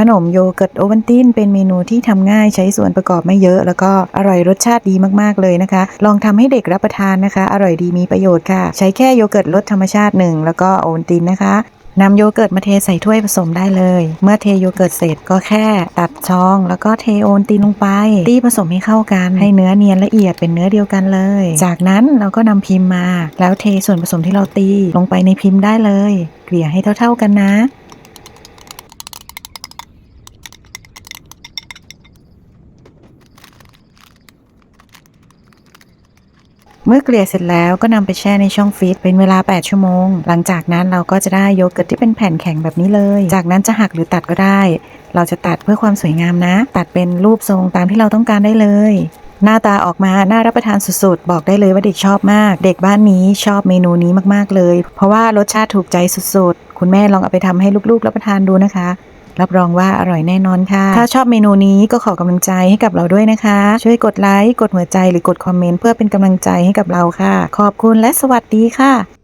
ขนมโยเกิร์ตโอวัลตินเป็นเมนูที่ทำง่ายใช้ส่วนประกอบไม่เยอะ แล้วก็อร่อยรสชาติดีมากๆเลยนะคะ ลองทำให้เด็กรับประทานนะคะ อร่อยดีมีประโยชน์ค่ะ ใช้แค่โยเกิร์ตรสธรรมชาติหนึ่งแล้วก็โอวัลตินนะคะนำโยเกิร์ตมาเทใส่ถ้วยผสมได้เลย เมื่อเทโยเกิร์ตเสร็จก็แค่ตัดช่อง แล้วก็เทโอวัลตินลงไป ตีผสมให้เข้ากัน ให้เนื้อเนียนละเอียดเป็นเนื้อเดียวกันเลย จากนั้นเราก็นำพิมพ์มา แล้วเทส่วนผสมที่เราตีลงไปในพิมพ์ได้เลย เกลี่ยให้เท่า ๆกันนะ เมื่อเกลี่ยเสร็จแล้วก็นำไปแช่ในช่องฟรีซเป็นเวลา 8 ชั่วโมง หลังจากนั้นเราก็จะได้โยเกิร์ตที่เป็นแผ่นแข็งแบบนี้เลย จากนั้นจะหักหรือตัดก็ได้ เราจะตัดเพื่อความสวยงามนะ ตัดเป็นรูปทรงตามที่เราต้องการได้เลย หน้าตาออกมาน่ารับประทานสุดๆ บอกได้เลยว่าเด็กชอบมาก เด็กบ้านนี้ชอบเมนูนี้มากๆเลย เพราะว่ารสชาติถูกใจสุดๆ คุณแม่ลองเอาไปทำให้ลูกๆรับประทานดูนะคะ รับรองว่าอร่อยแน่นอนค่ะ ถ้าชอบเมนูนี้ก็ขอกำลังใจให้กับเราด้วยนะคะ ช่วยกดไลค์ กดหัวใจหรือกดคอมเมนต์เพื่อเป็นกำลังใจให้กับเราค่ะ ขอบคุณและสวัสดีค่ะ